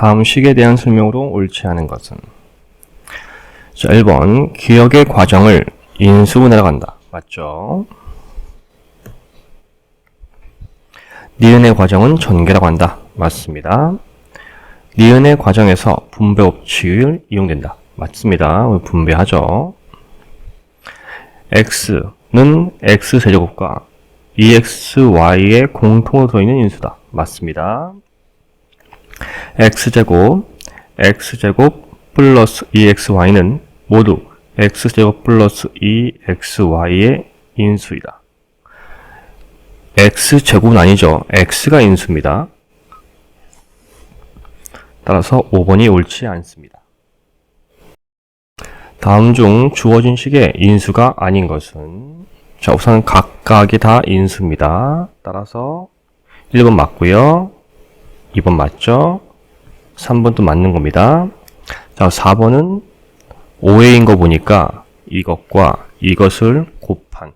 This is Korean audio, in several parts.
다음 식에 대한 설명으로 옳지 않은 것은 자, 1번 기억의 과정을 인수분해로 간다. 맞죠? 니은의 과정은 전개라고 한다. 맞습니다. 니은의 과정에서 분배 법칙을 이용된다. 맞습니다. 분배하죠. x는 x제곱과 exy의 공통으로 들어있는 인수다. 맞습니다. X제곱, x제곱 플러스 2xy는 모두 x제곱 플러스 2xy의 인수이다. x제곱은 아니죠. x가 인수입니다. 따라서 5번이 옳지 않습니다. 다음 중 주어진 식의 인수가 아닌 것은 자 우선 각각이 다 인수입니다. 따라서 1번 맞고요. 2번 맞죠? 3번도 맞는 겁니다. 자 4번은 5회인 거 보니까 이것과 이것을 곱한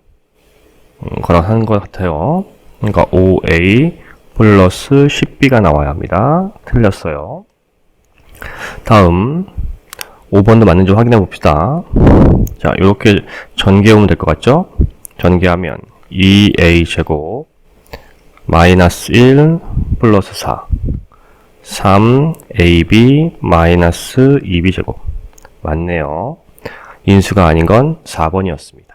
음, 거라 하는 것 같아요. 그러니까 5a 플러스 10b가 나와야 합니다. 틀렸어요. 다음 5번도 맞는지 확인해 봅시다. 자, 이렇게 전개하면 될 것 같죠? 전개하면 2a 제곱 마이너스 1 플러스 4 3ab 마이너스 2b 제곱 맞네요. 인수가 아닌 건 4번이었습니다.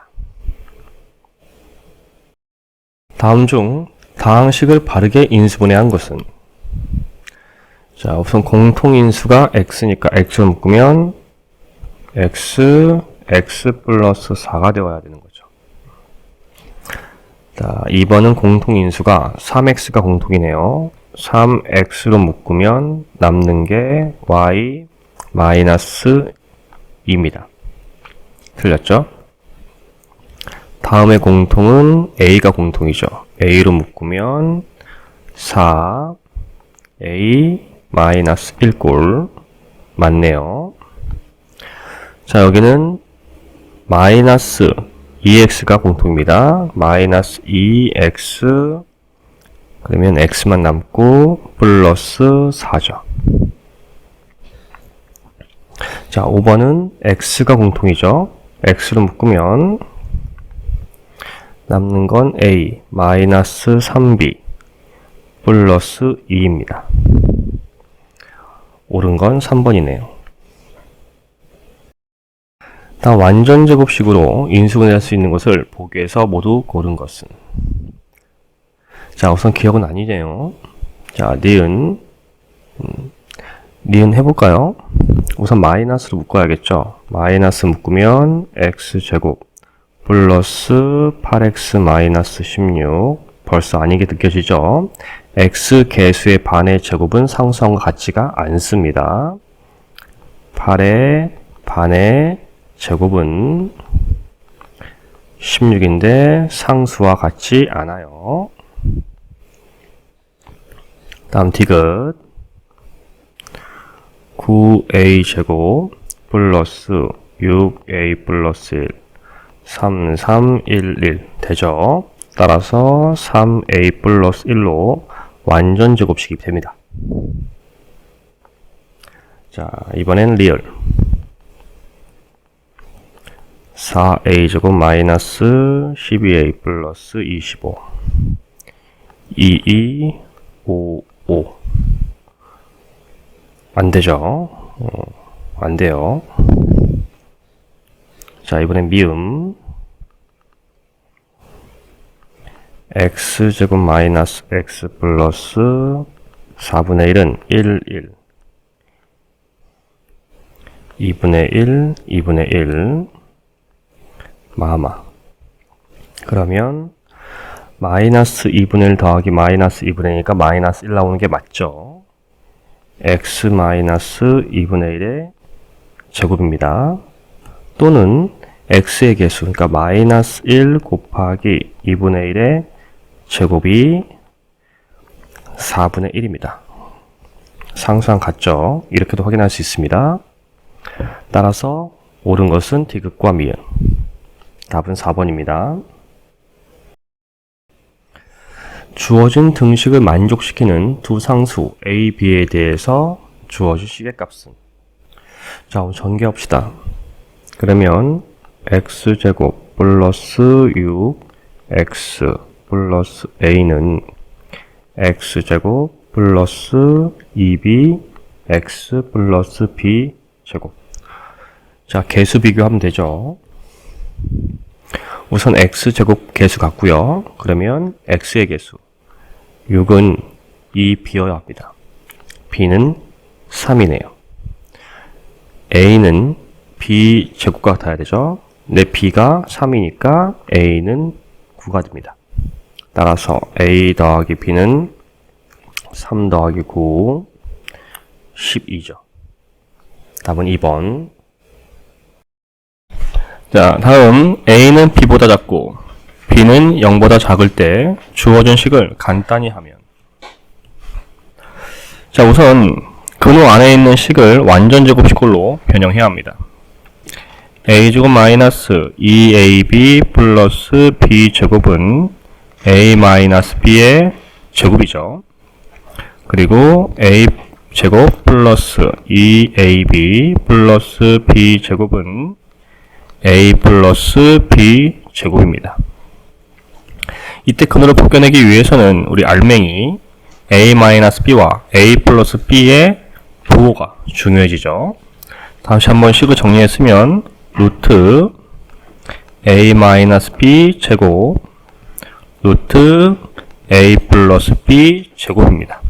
다음 중 다항식을 바르게 인수분해한 것은 자, 우선 공통인수가 x니까 x를 묶으면 x, x 플러스 4가 되어야 되는 거죠. 자, 2번은 공통인수가 3x가 공통이네요. 3x로 묶으면 남는 게 y 마이너스 2입니다. 틀렸죠? 다음의 공통은 a가 공통이죠. a로 묶으면 4 a 마이너스 1꼴 맞네요. 자 여기는 마이너스 2x가 공통입니다. 마이너스 2x 그러면 x만 남고 플러스 4죠. 자 5번은 x가 공통이죠. x로 묶으면 남는 건 a 마이너스 3b 플러스 2입니다. 옳은 건 3번이네요. 다음 완전 제곱식으로 인수분해할 수 있는 것을 보기에서 모두 고른 것은 자 우선 기억은 아니네요. 자 니은 음, 니은 해볼까요? 우선 마이너스로 묶어야겠죠. 마이너스 묶으면 x제곱 플러스 8x 마이너스 16 벌써 아니게 느껴지죠? x 개수의 반의 제곱은 상수함과 같지가 않습니다. 8의 반의 제곱은 16인데 상수와 같지 않아요. 다음 디귿 9a 제곱 플러스 6a 플러스 1 3, 3, 1, 1 되죠? 따라서 3a 플러스 1로 완전 제곱식이 됩니다. 자, 이번엔 리얼. 4a 제곱 마이너스 12a 플러스 25 22 5 5 안 되죠? 어, 안 돼요. 자, 이번엔 미음. X제곱 마이너스 x 플러스 4분의 1은 1, 1 2분의 1, 2분의 1 마마. 그러면 마이너스 2분의 1 더하기 마이너스 2분의 1이니까 마이너스 1 나오는 게 맞죠 x 마이너스 2분의 1의 제곱입니다 또는 x의 개수 그러니까 마이너스 1 곱하기 2분의 1의 제곱이 4분의 1입니다. 상수항 같죠? 이렇게도 확인할 수 있습니다. 따라서 옳은 것은 디귿과 미음. 답은 4번입니다. 주어진 등식을 만족시키는 두 상수 A, B에 대해서 주어진 시계값은 자, 전개합시다. 그러면 x제곱 플러스 6 x 플러스 a는 x제곱 플러스 2b x 플러스 b 제곱 자, 개수 비교하면 되죠. 우선 x제곱 개수 같고요. 그러면 x의 개수 6은 2 비어야 합니다. b는 3이네요. a는 b 제곱과 같아야 되죠. 내 b가 3이니까 a는 9가 됩니다. 따라서 a 더하기 b는 3 더하기 9 12죠. 답은 2번. 자, 다음 a는 b보다 작고 b는 0보다 작을 때 주어진 식을 간단히 하면 자, 우선 근호 안에 있는 식을 완전 제곱식으로 변형해야 합니다. a제곱 마이너스 2ab 플러스 b제곱은 a 마이너스 b의 제곱이죠. 그리고 a 제곱 플러스 2ab 플러스 b 제곱은 a 플러스 b 제곱입니다. 이때 근호를 벗겨내기 위해서는 우리 알맹이 a 마이너스 b와 a 플러스 b의 부호가 중요해지죠. 다시 한번 식을 정리했으면 루트 a 마이너스 b 제곱 루트 a 플러스 b 제곱입니다.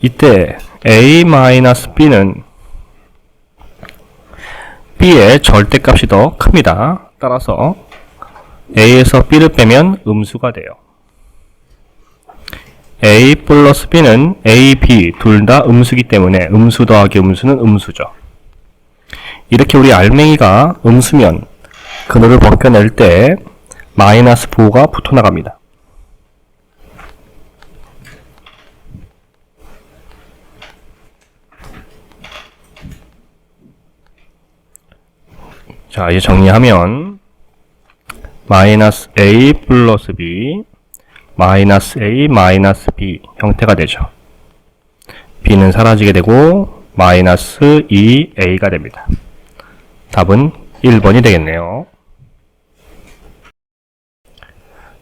이때 a 마이너스 b는 b의 절대값이 더 큽니다. 따라서 a에서 b를 빼면 음수가 돼요. a 플러스 b는 a, b 둘 다 음수기 때문에 음수 더하기 음수는 음수죠. 이렇게 우리 알맹이가 음수면 근호를 벗겨낼 때 마이너스 부호가 붙어 나갑니다. 자, 이제 정리하면 마이너스 a 플러스 b 마이너스 a 마이너스 b 형태가 되죠. b는 사라지게 되고 마이너스 2a가 됩니다. 답은 1번이 되겠네요.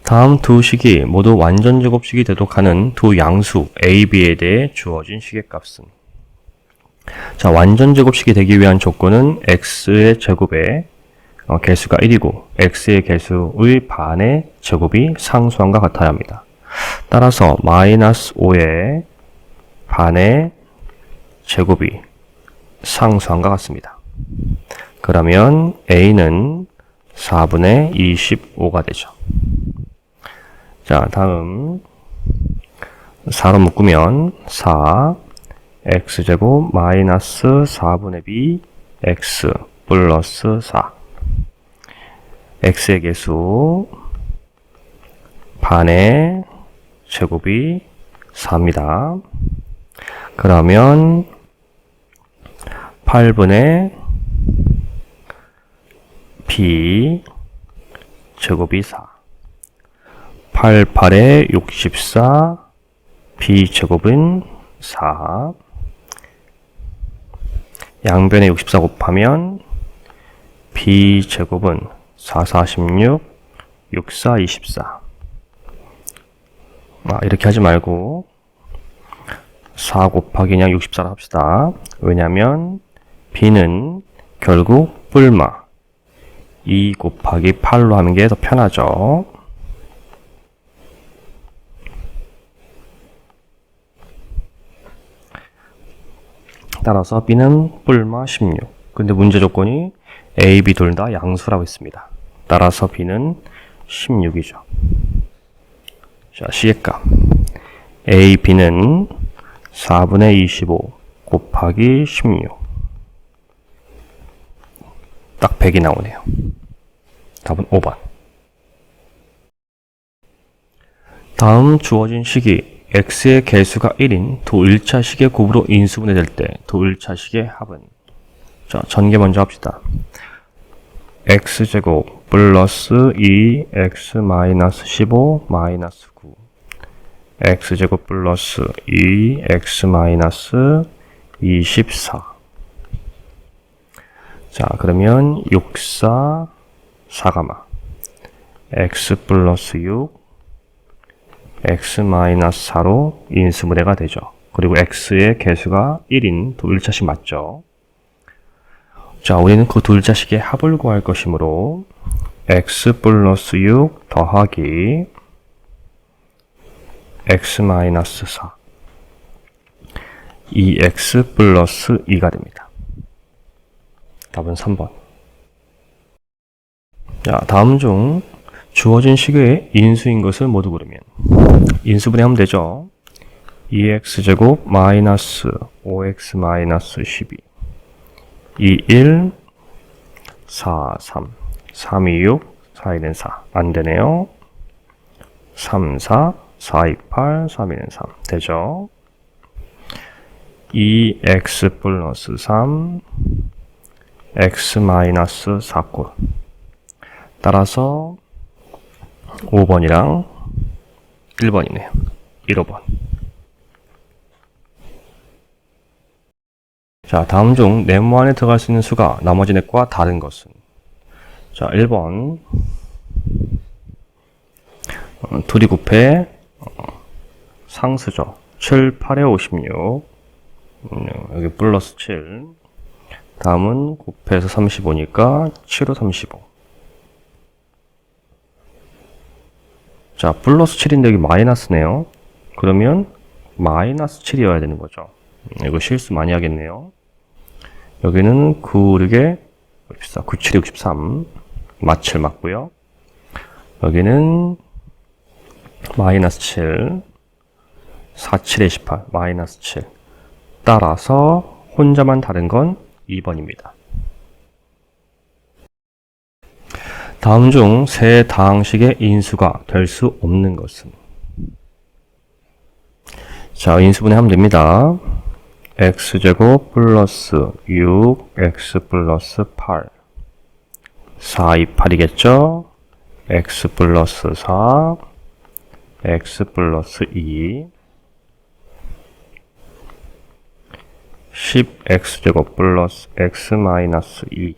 다음 두 식이 모두 완전 제곱식이 되도록 하는 두 양수 a, b에 대해 주어진 식의 값은 자, 완전 제곱식이 되기 위한 조건은 x의 제곱에 어, 개수가 1이고 x의 개수의 반의 제곱이 상수함과 같아야 합니다. 따라서 마이너스 5의 반의 제곱이 상수함과 같습니다. 그러면 a는 4분의 25가 되죠. 자, 다음 4로 묶으면 4 x제곱 마이너스 4분의 b x 플러스 4 x의 개수 반의 제곱이 4입니다. 그러면 8분의 b 제곱이 4 8, 8에 64 b 제곱은 4 양변에 64 곱하면 b 제곱은 4, 46, 6, 4, 24. 아, 이렇게 하지 말고 4 곱하기 그냥 64로 합시다. 왜냐면 b는 결국 뿔마 2 곱하기 8로 하는 게 더 편하죠. 따라서 b는 뿔마 16. 근데 문제 조건이 a, b 둘 다 양수라고 했습니다. 따라서 b는 16이죠. 자, 시계값. a, b는 4분의 25 곱하기 16. 딱 100이 나오네요. 답은 5번. 다음 주어진 식이 x의 개수가 1인 두 1차 식의 곱으로 인수분해될 때 두 1차 식의 합은 자, 전개 먼저 합시다. X제곱 플러스 2x 마이너스 15 마이너스 9 x제곱 플러스 2x 마이너스 24 자, 그러면 64 4가마 x 플러스 6 x 마이너스 4로 인수분해가 되죠. 그리고 x의 개수가 1인 두 1차씩 맞죠. 자, 우리는 그 둘 자식의 합을 구할 것이므로 x 플러스 6 더하기 x 마이너스 4 2x 플러스 2가 됩니다. 답은 3번. 자, 다음 중 주어진 식의 인수인 것을 모두 고르면 인수분해하면 되죠. 2x제곱 마이너스 5x 마이너스 12 2, 1 4, 3 3, 2, 6 4, 1은 4 안 되네요. 3, 4 4, 2, 8 3, 1은 3 되죠? 2x 플러스 3 x 마이너스 4꼴 따라서 5번이랑 1번이네요. 1, 5번 자, 다음 중 네모 안에 들어갈 수 있는 수가 나머지 넷과 다른 것은 자, 1번 어, 어, 상수죠. 7, 8에 56 음, 여기 플러스 7 다음은 곱해서 35니까 7호 35 자, 플러스 7인데 여기 마이너스네요. 그러면 마이너스 7이어야 되는 거죠. 음, 이거 실수 많이 하겠네요. 여기는 9, 6에 64, 9, 7, 63 맞칠 맞고요. 여기는 마이너스 7, 4, 7에 18 마이너스 7 따라서 혼자만 다른 건 2번입니다. 다음 중 세 다항식의 인수가 될 수 없는 것은 자, 인수분해 하면 됩니다. X제곱 플러스 6 x 플러스 8 4, 2, 8이겠죠? x 플러스 4 x 플러스 2 10x제곱 플러스 x 마이너스 2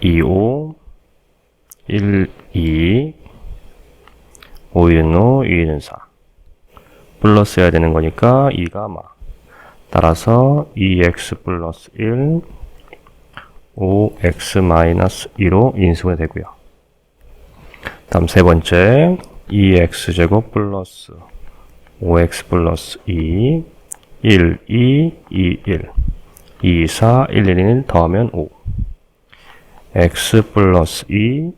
2, 5 1, 2 5, 1은 5, 2, 1은 4 플러스 해야 되는 거니까 2가 마 따라서 2x 플러스 1 5x 마이너스 2로 인수가 되고요. 다음 세 번째 2x제곱 플러스 5x 플러스 2 1, 2, 2, 1 2, 4, 1, 1, 1 더하면 5 x 플러스 2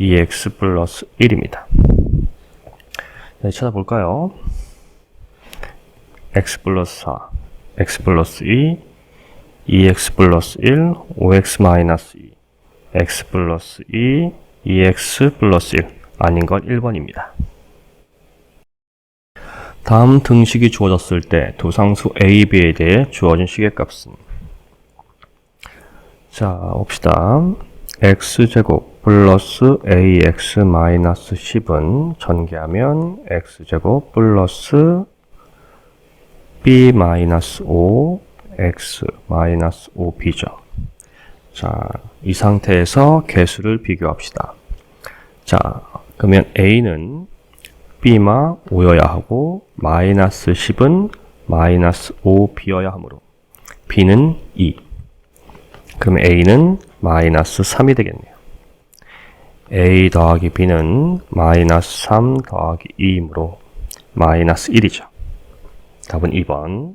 2x 플러스 1입니다. 네, 찾아볼까요? X 플러스 4, x 플러스 2, 2x 플러스 1, 5x 마이너스 2, x 플러스 2, 2x 플러스 1 아닌 건 1번입니다. 다음 등식이 주어졌을 때 도상수 a, b에 대해 주어진 식의 값은 자, 봅시다. x제곱 플러스 ax 마이너스 10은 전개하면 x제곱 플러스 b 마이너스 5 x 마이너스 5b죠. 자, 이 상태에서 개수를 비교합시다. 자, 그러면 a는 b마 5여야 하고 마이너스 10은 마이너스 5b여야 하므로 b는 2. 그럼 a는 마이너스 3이 되겠네요. a 더하기 b는 마이너스 3 더하기 2이므로 마이너스 1이죠. 답은 2번.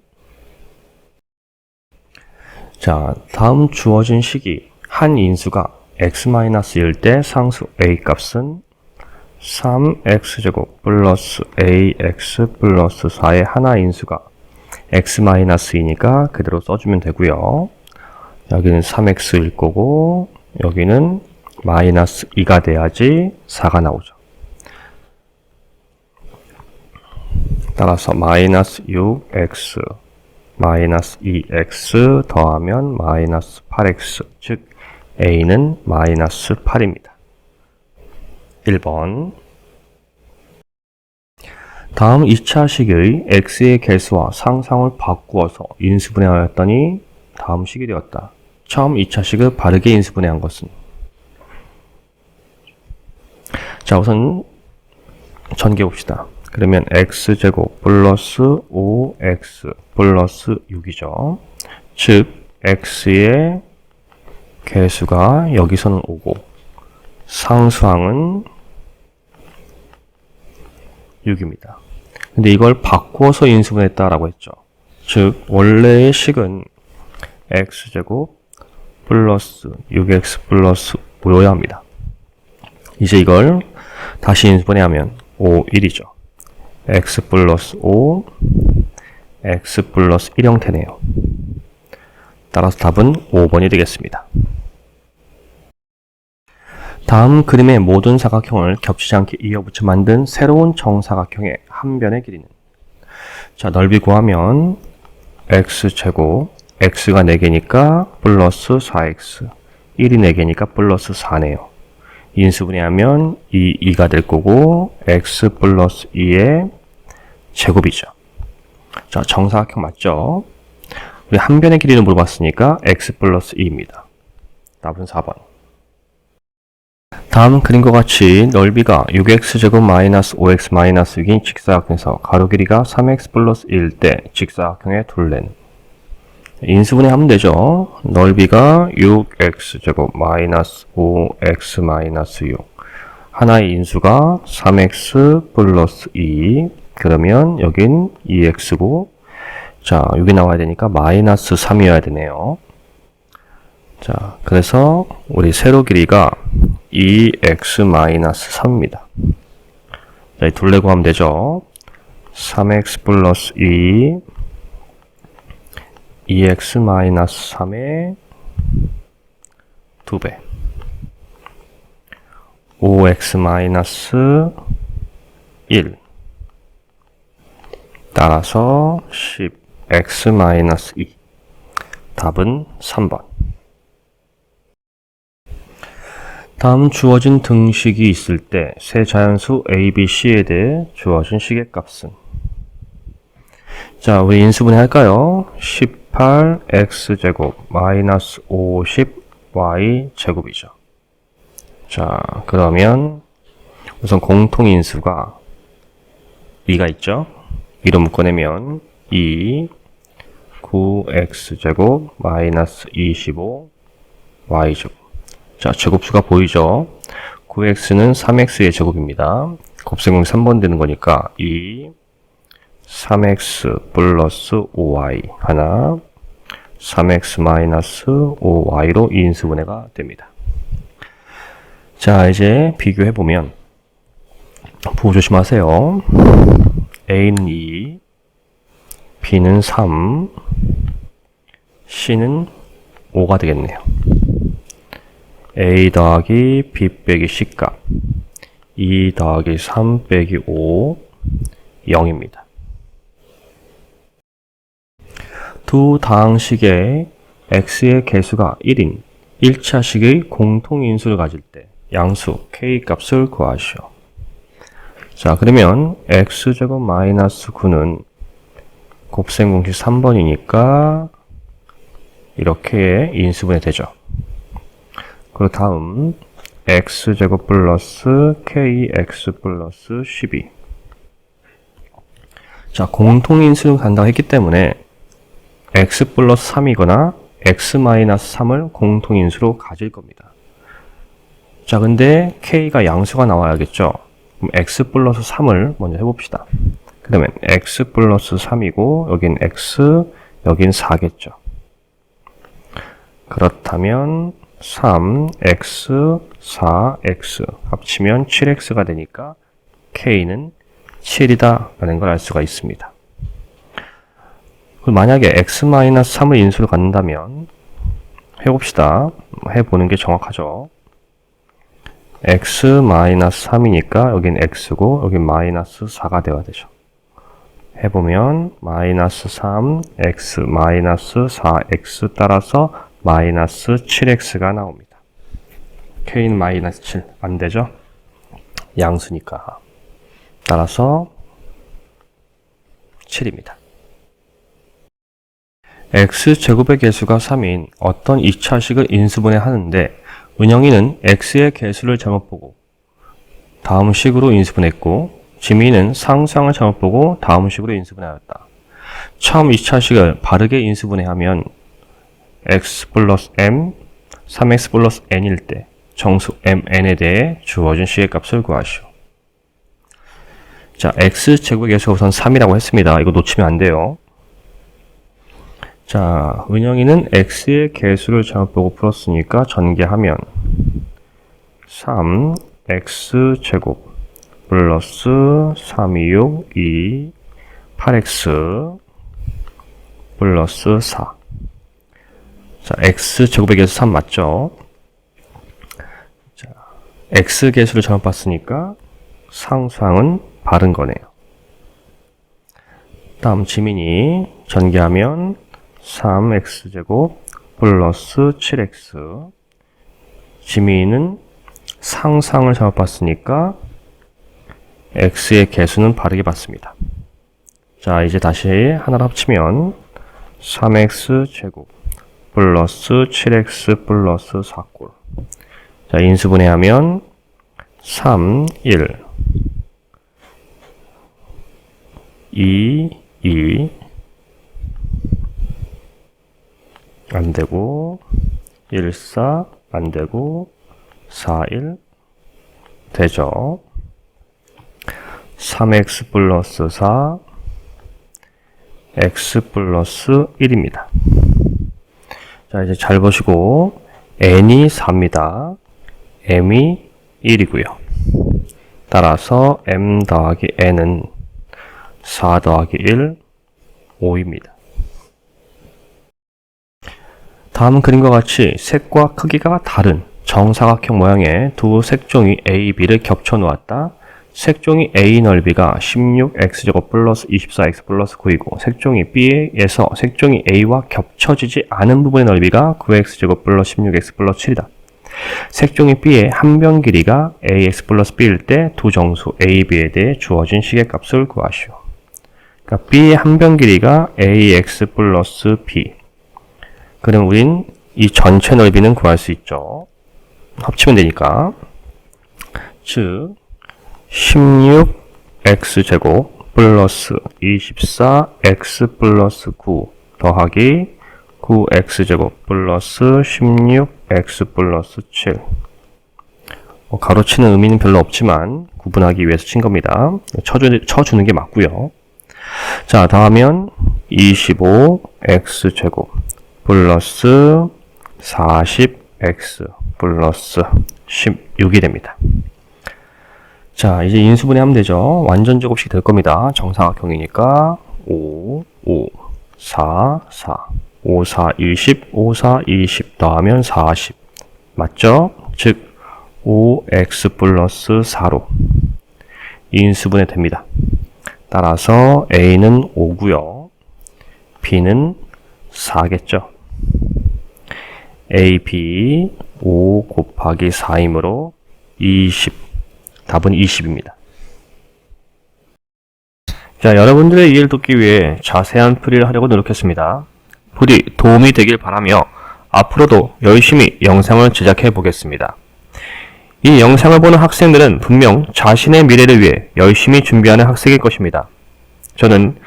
자, 다음 주어진 식이 한 인수가 x-1일 때 상수 a 값은 3x제곱 플러스 ax 플러스 4의 하나 인수가 x-2니까 그대로 써주면 되고요. 여기는 3x일 거고 여기는 마이너스 2가 돼야지 4가 나오죠. 따라서 마이너스 6x 마이너스 2x 더하면 마이너스 8x 즉 a는 마이너스 8입니다. 1번 다음 2차식의 x의 개수와 상상을 바꾸어서 인수분해하였더니 다음 식이 되었다. 처음 2차식을 바르게 인수분해한 것은 자 우선 전개 봅시다. 그러면 x제곱 플러스 5x 플러스 6이죠. 즉 x의 개수가 여기서는 5고 상수항은 6입니다. 근데 이걸 바꾸어서 인수분했다라고 했죠. 즉 원래의 식은 x제곱 플러스 6x 플러스 5여야 합니다. 이제 이걸 다시 인수분해하면 5, 1이죠. X 플러스 5, x 플러스 1 형태네요. 따라서 답은 5번이 되겠습니다. 다음 그림의 모든 사각형을 겹치지 않게 이어붙여 만든 새로운 정사각형의 한 변의 길이는 자 넓이 구하면 x제곱 x가 4개니까 플러스 4x 1이 4개니까 플러스 4네요. 인수분해하면 2, 2가 될 거고 x 플러스 2의 제곱이죠. 자 정사각형 맞죠? 우리 한 변의 길이를 물어봤으니까 x 플러스 2입니다. 답은 4번. 다음 그림과 같이 넓이가 6x제곱 마이너스 5x 마이너스 6인 직사각형에서 가로 길이가 3x 플러스 1일 때 직사각형의 둘레는 인수분해 하면 되죠. 넓이가 6x제곱 마이너스 5x 마이너스 6 하나의 인수가 3x 플러스 2 그러면 여긴 2x고 자 여기 나와야 되니까 마이너스 3이어야 되네요. 자 그래서 우리 세로 길이가 2x-3입니다. 자, 둘레 구하면 되죠. 3x 플러스 2 2x-3의 2배 5x-1 따라서 10x-2 답은 3번 다음 주어진 등식이 있을 때 세 자연수 a, b, c에 대해 주어진 식의 값은 자 우리 인수분해 할까요? 18x제곱 마이너스 50y 제곱이죠. 자 그러면 우선 공통인수가 2가 있죠. 2로 묶어내면 2 9x제곱 마이너스 25 y제곱 자, 제곱수가 보이죠? 9x는 3x의 제곱입니다. 곱셈공이 3번 되는 거니까 2 3x 플러스 5y 하나 3x 마이너스 5y로 인수분해가 됩니다. 자, 이제 비교해 보면 보호 조심하세요. A는 2, b는 3, c는 5가 되겠네요. a 더하기 b 빼기 c값 2 더하기 3 빼기 5 0입니다. 두 다항식의 x의 개수가 1인 1차식의 공통인수를 가질 때 양수 k 값을 구하시오. 자 그러면 x제곱 마이너스 9는 곱셈 공식 3번이니까 이렇게 인수분해 되죠. 그 다음 x제곱 플러스 kx 플러스 12 자, 공통인수를 간다고 했기 때문에 x 플러스 3이거나 x 마이너스 3을 공통인수로 가질 겁니다. 자, 근데 k가 양수가 나와야겠죠? 그럼 x 플러스 3을 먼저 해봅시다. 그러면 x 플러스 3이고 여긴 x, 여긴 4겠죠. 그렇다면 3, x, 4, x 합치면 7x가 되니까 k는 7이다 라는 걸 알 수가 있습니다. 만약에 x-3을 인수를 갖는다면 해봅시다. 해보는 게 정확하죠. X-3이니까 여긴 x고 여긴 마이너스 4가 되어야 되죠. 해보면 마이너스 3, x, 마이너스 4x 따라서 마이너스 7x가 나옵니다. k는 마이너스 7. 안 되죠? 양수니까. 따라서 7입니다. x제곱의 개수가 3인 어떤 2차식을 인수분해 하는데 은영이는 x의 개수를 잘못 보고 다음 식으로 인수분했고 지민은 상수항을 잘못 보고 다음 식으로 인수분해하였다. 처음 2차식을 바르게 인수분해하면 x 플러스 m, 3x 플러스 n일 때 정수 mn에 대해 주어진 식의 값을 구하시오. 자, x제곱의 개수가 우선 3이라고 했습니다. 이거 놓치면 안 돼요. 자, 은영이는 x의 개수를 잘못 보고 풀었으니까 전개하면 3 x제곱 플러스 3, 2, 6, 2, 8x 플러스 4 자, x제곱의 개수 3 맞죠? 자, x 개수를 잘못 봤으니까 상수항은 바른 거네요. 다음 지민이 전개하면 3x제곱 플러스 7x 지민은 상상을 잘못 봤으니까 x의 개수는 바르게 봤습니다. 자, 이제 다시 하나를 합치면 3x제곱 플러스 7x 플러스 4꼴 자, 인수분해하면 3, 1 2, 2 안 되고 1, 4 안 되고 4, 1 되죠. 3x 플러스 4 x 플러스 1입니다. 자 이제 잘 보시고 n이 4입니다. M이 1이고요. 따라서 m 더하기 n은 4 더하기 1 5입니다 다음 그림과 같이 색과 크기가 다른 정사각형 모양의 두 색종이 A, B를 겹쳐 놓았다. 색종이 A 넓이가 16x제곱 플러스 24x 플러스 9이고 색종이 B에서 색종이 A와 겹쳐지지 않은 부분의 넓이가 9x제곱 플러스 16x 플러스 7이다. 색종이 B의 한 변 길이가 ax 플러스 b일 때 두 정수 a, b에 대해 주어진 식의 값을 구하시오. 그러니까 B의 한 변 길이가 ax 플러스 b. 그럼 우린 이 전체 넓이는 구할 수 있죠. 합치면 되니까. 즉 16x제곱 플러스 24x 플러스 9 더하기 9x제곱 플러스 16x 플러스 7 어, 가로치는 의미는 별로 없지만 구분하기 위해서 친 겁니다. 쳐주, 쳐주는 게 맞고요. 자, 다음은 25x제곱 플러스 40x 플러스 16이 됩니다. 자, 이제 인수분해 하면 되죠. 완전 제곱식 될 겁니다. 정사각형이니까 5, 5, 4, 4, 5, 4, 20, 5, 4, 20 더하면 40. 맞죠? 즉, 5x 플러스 4로 인수분해 됩니다. 따라서 a는 5고요. b는 4겠죠. A, b 5 곱하기 4이므로 20 답은 20입니다. 자, 여러분들의 이해를 돕기 위해 자세한 풀이를 하려고 노력했습니다. 부디 도움이 되길 바라며 앞으로도 열심히 영상을 제작해 보겠습니다. 이 영상을 보는 학생들은 분명 자신의 미래를 위해 열심히 준비하는 학생일 것입니다. 저는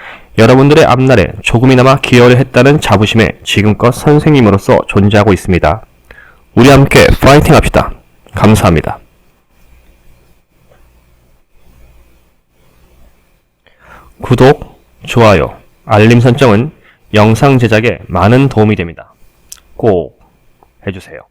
여러분들의 앞날에 조금이나마 기여를 했다는 자부심에 지금껏 선생님으로서 존재하고 있습니다. 우리 함께 파이팅 합시다. 감사합니다. 구독, 좋아요, 알림 설정은 영상 제작에 많은 도움이 됩니다. 꼭 해주세요.